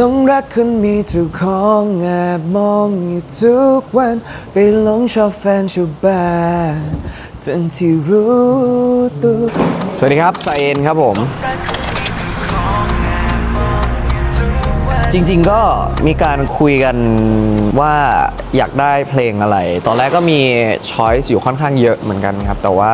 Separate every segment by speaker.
Speaker 1: หลงรักคนมีเจ้าของแอบมองอยู่ทุกวัน ไปหลงชอบแฟนชาวบ้านจนที่รู้ตัว สวัสดีครับไซเอ็นครับผม จริง ๆ ก็มีการคุยกันว่าอยากได้เพลงอะไร ตอนแรกก็มีช้อยส์อยู่ค่อนข้างเยอะเหมือนกันครับ แต่ว่า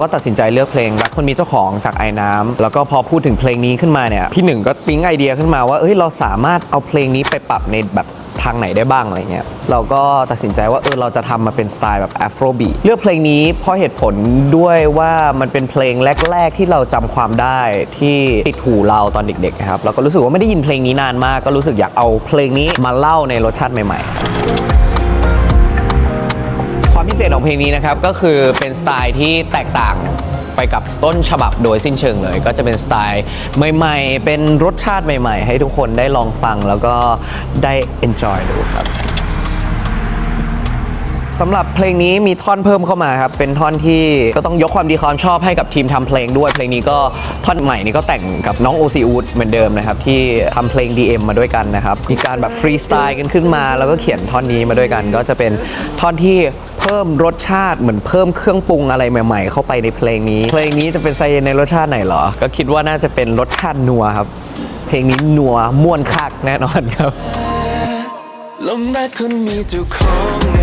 Speaker 1: ก็ตัดสินใจเลือกเพลงรักคนมีเจ้าของจากไอ้น้ำแล้วก็พอพูดถึงเพลงนี้ขึ้นมาเนี่ย พี่หนึ่งก็ปิ๊งไอเดียขึ้นมาว่า เอ้ย เราสามารถเอาเพลงนี้ไปปรับในแบบ ทางไหนได้บ้างอะไรเงี้ยเราก็ตัดสินใจว่าเออเราจะทำมาเป็นสไตล์แบบ Afro beat เลือกเพลงนี้เพราะเหตุผลด้วยว่ามันเป็นเพลงแรก ๆ ที่เราจำความได้ที่ติดหูเราตอนเด็กๆนะครับเราก็รู้สึกว่าไม่ได้ยินเพลงนี้นานมาก ก็รู้สึกอยากเอาเพลงนี้มาเล่าในรสชาติใหม่ ๆความพิเศษของเพลงนี้นะครับก็คือเป็นสไตล์ที่แตกต่าง ไปกับต้นฉบับโดยสิ้นเชิงเลย ก็จะเป็นสไตล์ใหม่ๆ เป็นรสชาติใหม่ๆ ให้ทุกคนได้ลองฟังแล้วก็ได้ enjoy ดูครับสำหรับเพลงนี้มีท่อนเพิ่มเข้ามาครับ เป็นท่อนที่ก็ต้องยกความดีความชอบให้กับทีมทำเพลงด้วย เพลงนี้ก็ท่อนใหม่นี้ก็แต่งกับน้องโอซีอูดเหมือนเดิมนะครับ ที่ทำเพลง DM มาด้วยกันนะครับ มีการแบบฟรีสไตล์กันขึ้นมา แล้วก็เขียนท่อนนี้มาด้วยกัน ก็จะเป็นท่อนที่ เพิ่มรสชาติเหมือนเพิ่มเครื่องปรุงอะไรใหม่ ๆ เข้าไปในเพลงนี้ เพลงนี้จะเป็นไซเยนในรสชาติไหนเหรอ ก็คิดว่าน่าจะเป็นรสชาตินัวครับ เพลงนี้นัวม่วนคักแน่นอนครับ
Speaker 2: ลงรักคนมีเจ้าของ